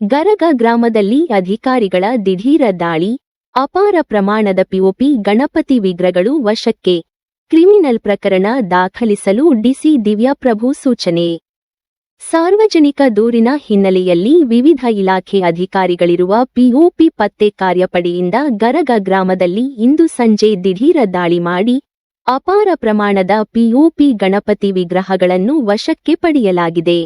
ಗರಗ ಗ್ರಾಮದಲ್ಲಿ ಅಧಿಕಾರಿಗಳ ದಿಢೀರ ದಾಳಿ, ಅಪಾರ ಪ್ರಮಾಣದ ಪಿಒಪಿ ಗಣಪತಿ ವಿಗ್ರಹಗಳು ವಶಕ್ಕೆ, ಕ್ರಿಮಿನಲ್ ಪ್ರಕರಣ ದಾಖಲಿಸಲು ಡಿಸಿ ದಿವ್ಯಾಪ್ರಭು ಸೂಚನೆ. ಸಾರ್ವಜನಿಕ ದೂರಿನ ಹಿನ್ನೆಲೆಯಲ್ಲಿ ವಿವಿಧ ಇಲಾಖೆ ಅಧಿಕಾರಿಗಳಿರುವ ಪಿಒಪಿ ಪತ್ತೆ ಕಾರ್ಯಪಡೆಯಿಂದ ಗರಗ ಗ್ರಾಮದಲ್ಲಿ ಇಂದು ಸಂಜೆ ದಿಢೀರ ದಾಳಿ ಮಾಡಿ, ಅಪಾರ ಪ್ರಮಾಣದ ಪಿಒಪಿ ಗಣಪತಿ ವಿಗ್ರಹಗಳನ್ನು ವಶಕ್ಕೆ ಪಡೆಯಲಾಗಿದೆ.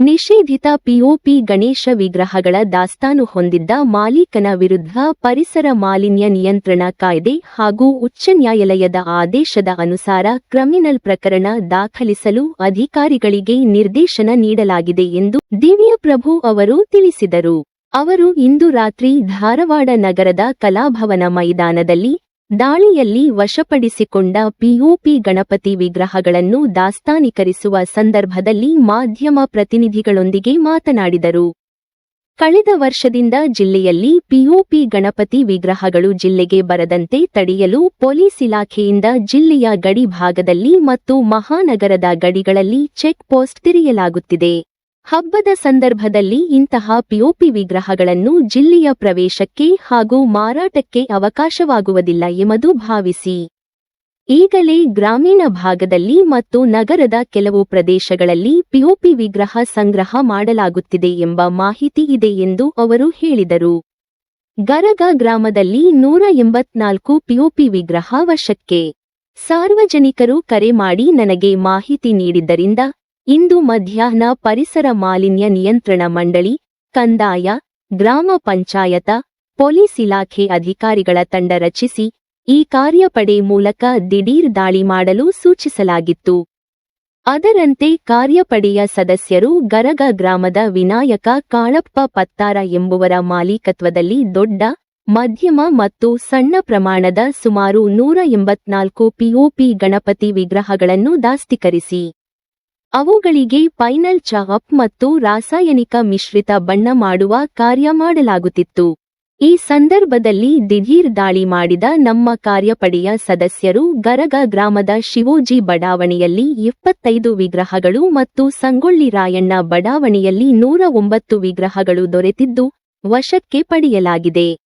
ನಿಷೇಧಿತ ಪಿಒಪಿ ಗಣೇಶ ವಿಗ್ರಹಗಳ ದಾಸ್ತಾನು ಹೊಂದಿದ್ದ ಮಾಲೀಕನ ವಿರುದ್ಧ ಪರಿಸರ ಮಾಲಿನ್ಯ ನಿಯಂತ್ರಣ ಕಾಯ್ದೆ ಹಾಗೂ ಉಚ್ಚ ನ್ಯಾಯಾಲಯದ ಆದೇಶದ ಅನುಸಾರ ಕ್ರಿಮಿನಲ್ ಪ್ರಕರಣ ದಾಖಲಿಸಲು ಅಧಿಕಾರಿಗಳಿಗೆ ನಿರ್ದೇಶನ ನೀಡಲಾಗಿದೆ ಎಂದು ದಿವ್ಯಪ್ರಭು ಅವರು ತಿಳಿಸಿದರು. ಅವರು ಇಂದು ರಾತ್ರಿ ಧಾರವಾಡ ನಗರದ ಕಲಾಭವನ ಮೈದಾನದಲ್ಲಿ ದಾಳಿಯಲ್ಲಿ ವಶಪಡಿಸಿಕೊಂಡ ಪಿಒಪಿ ಗಣಪತಿ ವಿಗ್ರಹಗಳನ್ನು ದಾಸ್ತಾನಿಕರಿಸುವ ಸಂದರ್ಭದಲ್ಲಿ ಮಾಧ್ಯಮ ಪ್ರತಿನಿಧಿಗಳೊಂದಿಗೆ ಮಾತನಾಡಿದರು. ಕಳೆದ ವರ್ಷದಿಂದ ಜಿಲ್ಲೆಯಲ್ಲಿ ಪಿಒಪಿ ಗಣಪತಿ ವಿಗ್ರಹಗಳು ಜಿಲ್ಲೆಗೆ ಬರದಂತೆ ತಡೆಯಲು ಪೊಲೀಸ್ ಇಲಾಖೆಯಿಂದ ಜಿಲ್ಲೆಯ ಗಡಿ ಭಾಗದಲ್ಲಿ ಮತ್ತು ಮಹಾನಗರದ ಗಡಿಗಳಲ್ಲಿ ಚೆಕ್ ಪೋಸ್ಟ್ ತೆರೆಯಲಾಗುತ್ತಿದೆ. ಹಬ್ಬದ ಸಂದರ್ಭದಲ್ಲಿ ಇಂತಹ ಪಿಒಪಿ ವಿಗ್ರಹಗಳನ್ನು ಜಿಲ್ಲೆಯ ಪ್ರವೇಶಕ್ಕೆ ಹಾಗೂ ಮಾರಾಟಕ್ಕೆ ಅವಕಾಶವಾಗುವುದಿಲ್ಲ ಎಂಬುದು ಭಾವಿಸಿ. ಈಗಲೇ ಗ್ರಾಮೀಣ ಭಾಗದಲ್ಲಿ ಮತ್ತು ನಗರದ ಕೆಲವು ಪ್ರದೇಶಗಳಲ್ಲಿ ಪಿಒಪಿ ವಿಗ್ರಹ ಸಂಗ್ರಹ ಮಾಡಲಾಗುತ್ತಿದೆ ಎಂಬ ಮಾಹಿತಿ ಇದೆ ಎಂದು ಅವರು ಹೇಳಿದರು. ಗರಗ ಗ್ರಾಮದಲ್ಲಿ ನೂರ ಎಂಬತ್ನಾಲ್ಕು ಪಿಒಪಿ ವಿಗ್ರಹ ವಶಕ್ಕೆ ಸಾರ್ವಜನಿಕರು ಕರೆ ಮಾಡಿ ನನಗೆ ಮಾಹಿತಿ ನೀಡಿದ್ದರಿಂದ ಇಂದು ಮಧ್ಯಾಹ್ನ ಪರಿಸರ ಮಾಲಿನ್ಯ ನಿಯಂತ್ರಣ ಮಂಡಳಿ, ಕಂದಾಯ, ಗ್ರಾಮ ಪಂಚಾಯತ, ಪೊಲೀಸ್ ಇಲಾಖೆ ಅಧಿಕಾರಿಗಳ ತಂಡ ರಚಿಸಿ ಈ ಕಾರ್ಯಪಡೆ ಮೂಲಕ ದಿಢೀರ್ ದಾಳಿ ಮಾಡಲು ಸೂಚಿಸಲಾಗಿತ್ತು. ಅದರಂತೆ ಕಾರ್ಯಪಡೆಯ ಸದಸ್ಯರು ಗರಗ ಗ್ರಾಮದ ವಿನಾಯಕ ಕಾಳಪ್ಪ ಪತ್ತಾರ ಎಂಬುವರ ಮಾಲೀಕತ್ವದಲ್ಲಿ ದೊಡ್ಡ, ಮಧ್ಯಮ ಮತ್ತು ಸಣ್ಣ ಪ್ರಮಾಣದ ಸುಮಾರು ನೂರ ಎಂಬತ್ನಾಲ್ಕು ಪಿಒಪಿ ಗಣಪತಿ ವಿಗ್ರಹಗಳನ್ನು ದಾಸ್ತೀಕರಿಸಿ. ಅವುಗಳಿಗೆ ಪೈನಲ್ ಚಾಪ್ ಮತ್ತು ರಾಸಾಯನಿಕ ಮಿಶ್ರಿತ ಬಣ್ಣ ಮಾಡುವ ಕಾರ್ಯ ಮಾಡಲಾಗುತ್ತಿತ್ತು. ಈ ಸಂದರ್ಭದಲ್ಲಿ ದಿಢೀರ್ ದಾಳಿ ಮಾಡಿದ ನಮ್ಮ ಕಾರ್ಯಪಡೆಯ ಸದಸ್ಯರು ಗರಗ ಗ್ರಾಮದ ಶಿವೋಜಿ ಬಡಾವಣೆಯಲ್ಲಿ ಇಪ್ಪತ್ತೈದು ವಿಗ್ರಹಗಳು ಮತ್ತು ಸಂಗೊಳ್ಳಿ ರಾಯಣ್ಣ ಬಡಾವಣೆಯಲ್ಲಿ ನೂರ ಒಂಬತ್ತು ವಿಗ್ರಹಗಳು ದೊರೆತಿದ್ದು, ವಶಕ್ಕೆ ಪಡೆಯಲಾಗಿದೆ.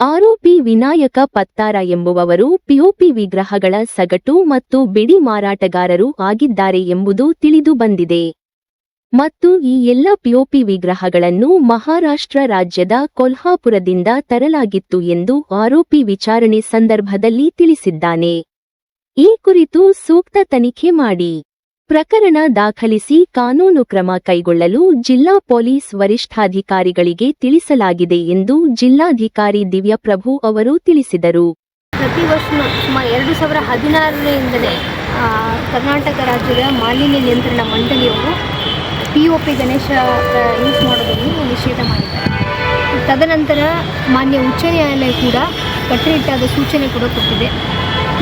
ಆರೋಪಿ ವಿನಾಯಕ ಪತ್ತಾರ ಎಂಬುವವರು ಪಿಒಪಿ ವಿಗ್ರಹಗಳ ಸಗಟು ಮತ್ತು ಬಿಡಿ ಮಾರಾಟಗಾರರು ಆಗಿದ್ದಾರೆ ಎಂಬುದು ತಿಳಿದು ಬಂದಿದೆ. ಮತ್ತು ಈ ಎಲ್ಲ ಪಿಒಪಿ ವಿಗ್ರಹಗಳನ್ನು ಮಹಾರಾಷ್ಟ್ರ ರಾಜ್ಯದ ಕೊಲ್ಹಾಪುರದಿಂದ ತರಲಾಗಿತ್ತು ಎಂದು ಆರೋಪಿ ವಿಚಾರಣೆ ಸಂದರ್ಭದಲ್ಲಿ ತಿಳಿಸಿದ್ದಾನೆ. ಈ ಕುರಿತು ಸೂಕ್ತ ತನಿಖೆ ಮಾಡಿ. ಪ್ರಕರಣ ದಾಖಲಿಸಿ ಕಾನೂನು ಕ್ರಮ ಕೈಗೊಳ್ಳಲು ಜಿಲ್ಲಾ ಪೊಲೀಸ್ ವರಿಷ್ಠಾಧಿಕಾರಿಗಳಿಗೆ ತಿಳಿಸಲಾಗಿದೆ ಎಂದು ಜಿಲ್ಲಾಧಿಕಾರಿ ದಿವ್ಯಪ್ರಭು ಅವರು ತಿಳಿಸಿದರು. ಪ್ರತಿ ವರ್ಷ ಸುಮಾರು ಎರಡು ಸಾವಿರ ಹದಿನಾರರಿಂದಲೇ ಕರ್ನಾಟಕ ರಾಜ್ಯದ ಮಾಲಿನ್ಯ ನಿಯಂತ್ರಣ ಮಂಡಳಿಯವರು P O P Ganesha use ಮಾಡೋದನ್ನು ನಿಷೇಧ ಮಾಡಿದ್ದಾರೆ. ತದನಂತರ ಮಾನ್ಯ ಉಚ್ಚ ನ್ಯಾಯಾಲಯ ಕೂಡ ಕಟ್ಟುನಿಟ್ಟಾದ ಸೂಚನೆ ಕೂಡ ಕೊಟ್ಟಿದೆ.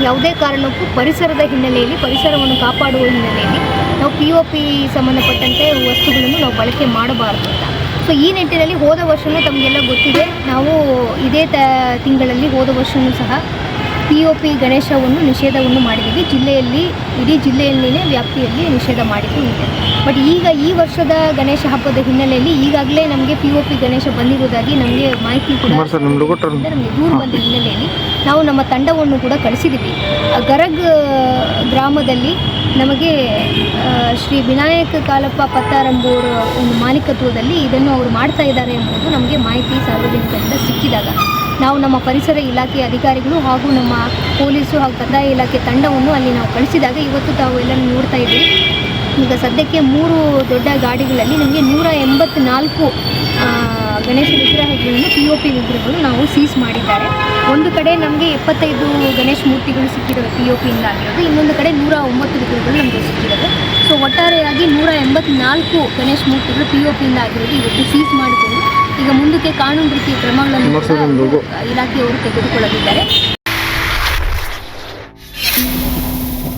ಯಾವುದೇ ಕಾರಣಕ್ಕೂ ಪರಿಸರದ ಹಿನ್ನೆಲೆಯಲ್ಲಿ, ಪರಿಸರವನ್ನು ಕಾಪಾಡುವ ಹಿನ್ನೆಲೆಯಲ್ಲಿ ನಾವು ಪಿ ಒ ಪಿ ಸಂಬಂಧಪಟ್ಟಂತೆ ವಸ್ತುಗಳನ್ನು ನಾವು ಬಳಕೆ ಮಾಡಬಾರ್ದು ಅಂತ. ಸೊ ಈ ನಿಟ್ಟಿನಲ್ಲಿ ಹೋದ ವರ್ಷವೂ ತಮಗೆಲ್ಲ ಗೊತ್ತಿದೆ. ನಾವು ಇದೇ ತ, ತಿಂಗಳಲ್ಲಿ ಹೋದ ವರ್ಷವೂ ಸಹ ಪಿ ಒ ಪಿ ಗಣೇಶವನ್ನು ನಿಷೇಧವನ್ನು ಮಾಡಿದ್ದೀವಿ. ಜಿಲ್ಲೆಯಲ್ಲಿ ಇಡೀ ಜಿಲ್ಲೆಯಲ್ಲಿನೇ ವ್ಯಾಪ್ತಿಯಲ್ಲಿ ನಿಷೇಧ ಮಾಡಿದ್ದು ಇದೆ. ಬಟ್ ಈಗ ಈ ವರ್ಷದ ಗಣೇಶ ಹಬ್ಬದ ಹಿನ್ನೆಲೆಯಲ್ಲಿ ಈಗಾಗಲೇ ನಮಗೆ ಪಿ ಒ ಪಿ ಗಣೇಶ ಬಂದಿರುವುದಾಗಿ ನಮಗೆ ಮಾಹಿತಿ ಕೂಡ ನಮಗೆ ದೂರು ಬಂದ ಹಿನ್ನೆಲೆಯಲ್ಲಿ ನಾವು ನಮ್ಮ ತಂಡವನ್ನು ಕೂಡ ಕಳಿಸಿದ್ದೀವಿ. ಗರಗ್ ಗ್ರಾಮದಲ್ಲಿ ನಮಗೆ ಶ್ರೀ ವಿನಾಯಕ ಕಾಲಪ್ಪ ಪತ್ತಾರಂಬೂರು ಒಂದು ಮಾಲೀಕತ್ವದಲ್ಲಿ ಇದನ್ನು ಅವರು ಮಾಡ್ತಾ ಇದ್ದಾರೆ ಎಂಬುದು ನಮಗೆ ಮಾಹಿತಿ ಸಾರ್ವಜನಿಕರಿಂದ ಸಿಕ್ಕಿದಾಗ. ನಾವು ನಮ್ಮ ಪರಿಸರ ಇಲಾಖೆ ಅಧಿಕಾರಿಗಳು ಹಾಗೂ ನಮ್ಮ ಪೊಲೀಸು ಹಾಗೂ ಕಂದಾಯ ಇಲಾಖೆ ತಂಡವನ್ನು ಅಲ್ಲಿ ನಾವು ಕಳಿಸಿದಾಗ ಇವತ್ತು ತಾವು ಎಲ್ಲ ನೋಡ್ತಾ ಇದ್ದೀವಿ ಈಗ ಸದ್ಯಕ್ಕೆ ಮೂರು ದೊಡ್ಡ ಗಾಡಿಗಳಲ್ಲಿ ನಮಗೆ ನೂರ ಎಂಬತ್ನಾಲ್ಕು ಗಣೇಶ ವಿಗ್ರಹಗಳನ್ನು ಪಿ ಒ ಪಿ ವಿಗ್ರಹಗಳು ನಾವು ಸೀಸ್ ಮಾಡಿದ್ದಾರೆ. ಒಂದು ಕಡೆ ನಮಗೆ ಎಪ್ಪತ್ತೈದು ಗಣೇಶ ಮೂರ್ತಿಗಳು ಸಿಕ್ಕಿರೋದು ಪಿ ಒ ಪಿಯಿಂದ ಆಗಿರೋದು, ಇನ್ನೊಂದು ಕಡೆ ನೂರ ಒಂಬತ್ತು ವಿಗ್ರಹಗಳು ನಮಗೆ ಸಿಕ್ಕಿರೋದು. ಸೊ ಒಟ್ಟಾರೆಯಾಗಿ ನೂರ ಎಂಬತ್ನಾಲ್ಕು ಗಣೇಶ ಮೂರ್ತಿಗಳು ಪಿ ಒ ಪಿಯಿಂದ ಆಗಿರೋದು ಇವತ್ತು ಸೀಸ್ ಮಾಡಿಕೊಂಡು ಈಗ ಮುಂದಕ್ಕೆ ಕಾನೂನು ರೀತಿಯ ಕ್ರಮಗಳನ್ನು ಇಲಾಖೆಯವರು ತೆಗೆದುಕೊಳ್ಳಲಿದ್ದಾರೆ.